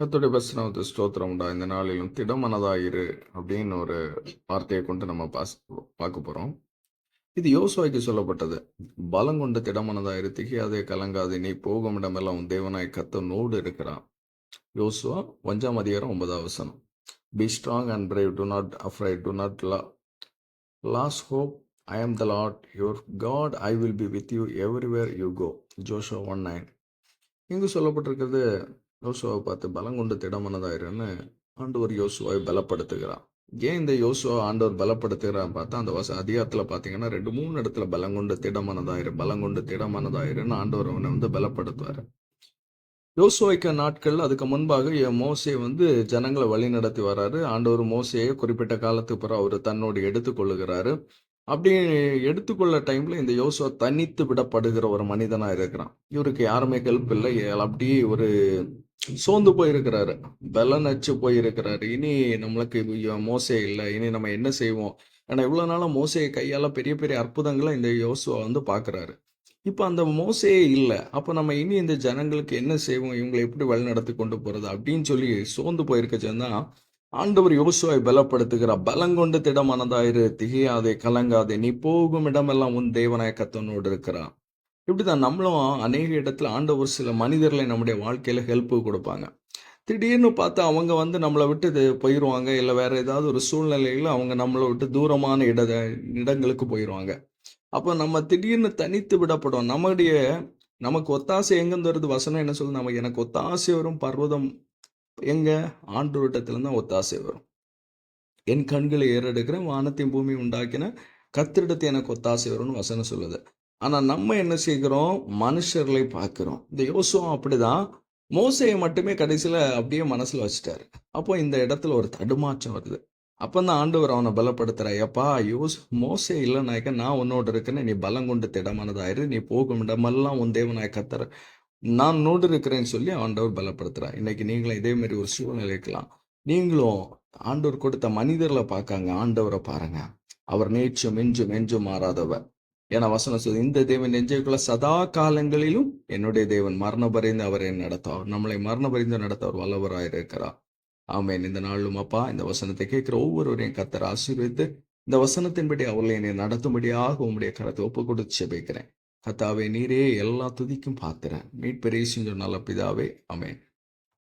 கத்துடைய பரிசுநாமத்து ஸ்தோத்திரம்டா இந்த நாளிலும் திடமனதாயிரு அப்படின்னு ஒரு வார்த்தையை கொண்டு நம்ம பாஸ் பார்க்க போகிறோம் இது யோசுவாய்க்கு சொல்லப்பட்டது. பலம் கொண்ட திடமனதாயிரு திகையாதே கலங்காது நீ போகும் இடமெல்லாம் உன் தேவனாய் கத்தனோடு இருக்கிறான் யோசுவா ஒஞ்சாம் அதிகாரம் ஒன்பதாம் வசனம். Be strong and brave do not afraid do not law lose hope I am the lord your god I will be with you everywhere you go Joshua one nine இங்கு சொல்லப்பட்டிருக்கிறது யோசுவாவை பார்த்து பலம் கொண்டு திடமனதாயிருன்னு ஆண்டவர் யோசுவாவை பலப்படுத்துகிறான் ஏன் இந்த யோசுவா ஆண்டவர் பலப்படுத்துகிறான்னு பார்த்தா அந்த வச அதிகாரத்தில் பார்த்தீங்கன்னா ரெண்டு மூணு இடத்துல பலம் கொண்டு திடமனதாயிரு பலம் கொண்டு திடமனதாயிருன்னு ஆண்டவர் அவனை வந்து பலப்படுத்துவார். யோசுவாய்க்க நாட்கள் அதுக்கு முன்பாக என் மோசே வந்து ஜனங்களை வழி நடத்தி வராரு. ஆண்டவர் மோசையை குறிப்பிட்ட காலத்துக்கு பிறகு அவர் தன்னோடு எடுத்துக்கொள்ளுகிறாரு. அப்படி எடுத்துக்கொள்ள டைம்ல இந்த யோசுவா தனித்து விடப்படுகிற ஒரு மனிதனா இருக்கிறான் இவருக்கு யாருமே ஹெல்ப் இல்லை. அப்படியே ஒரு சோர்ந்து போயிருக்கிறாரு. பலனச்சு போயிருக்கிறாரு. இனி நம்மளுக்கு ஐயோ, மோசே இல்லை. இனி நம்ம என்ன செய்வோம்? ஏன்னா இவ்வளோ நாளாக மோசையை கையால் பெரிய பெரிய அற்புதங்களை இந்த யோசுவா வந்து பார்க்குறாரு இப்போ அந்த மோசையே இல்லை. அப்போ நம்ம இனி இந்த ஜனங்களுக்கு என்ன செய்வோம்? இவங்களை எப்படி வழிநடத்தி கொண்டு போகிறது அப்படின்னு சொல்லி சோர்ந்து போயிருக்கச்சுன்னா ஆண்டவர் யோசுவாவை பலப்படுத்துகிறார் பலங்கொண்டு திடமானதாயிரு. திகையாதே கலங்காதே நீ போகும் இடமெல்லாம் உன் தேவனாய கத்தனோடு இருக்கிறான். இப்படி தான் நம்மளும் அநேக இடத்துல ஆண்டவர் சில மனிதர்களை நம்முடைய வாழ்க்கையில் ஹெல்ப்பு கொடுப்பாங்க. திடீர்னு பார்த்து அவங்க வந்து நம்மளை விட்டு இது போயிடுவாங்க இல்லை வேற ஏதாவது ஒரு சூழ்நிலையில் அவங்க நம்மளை விட்டு தூரமான இட இடங்களுக்கு போயிடுவாங்க அப்போ நம்ம திடீர்னு தனித்து விடப்படும். நம்முடைய நமக்கு ஒத்தாசை எங்கேருந்து வருது? வசனம் என்ன சொல்லுது? நமக்கு எனக்கு ஒத்தாசை வரும் பர்வதம் எங்க? ஆண்டு தான் ஒத்தாசை வரும். என் கண்களை ஏறெடுக்கிறேன் வானத்தையும் பூமி உண்டாக்கின கத்திரிடத்தை எனக்கு ஒத்தாசை வரும்னு வசனம் சொல்லுது. ஆனால் நம்ம என்ன செய்கிறோம்? மனுஷர்களை பார்க்குறோம். இந்த யோசுவம் அப்படிதான். மோசையை மட்டுமே கடைசியில் அப்படியே மனசில் வச்சுட்டாரு. அப்போ இந்த இடத்துல ஒரு தடுமாற்றம் வருது. அப்போ தான் ஆண்டவர் அவனை பலப்படுத்துறா ஐயப்பா யோஸ் மோசே இல்லைனாக்க நான் உன்னோட இருக்கேன்னு நீ பலம் கொண்டு திடமானதாயிரு. நீ போகும் இடமெல்லாம் உன் தேவனாய் கத்தர நான் நோடு இருக்கிறேன்னு சொல்லி ஆண்டவர் பலப்படுத்துகிறார் இன்னைக்கு நீங்களும் இதே மாதிரி ஒரு சூழ்நிலை இருக்கலாம். நீங்களும் ஆண்டவர் கொடுத்த மனிதர்களை பார்க்காங்க. ஆண்டவரை பாருங்க. அவர் நேற்றும் மெஞ்சும் மெஞ்சும் மாறாதவர். ஏன்னா வசனம் சொல்லுது. இந்த தேவன் நெஞ்சைக்குள்ள சதா காலங்களிலும் என்னுடைய தேவன் மரண பரிந்து அவரை நடத்தார் நம்மளை மரண பரிந்து நடத்த வல்லவராய் இருக்கிறார். ஆமேன். இந்த நாளும் அப்பா இந்த வசனத்தை கேட்கிற ஒவ்வொருவரையும் கத்தர் ஆசீர்வித்து இந்த வசனத்தின்படி அவர்களை என்னை நடத்தும்படியாக உம்முடைய கரத்தை ஒப்பு கொடுத்து பேக்கிறேன் கத்தாவே நீரே எல்லா துதிக்கும் பார்த்துறேன் மீட்பெரேசின் நல்ல பிதாவே ஆமேன்.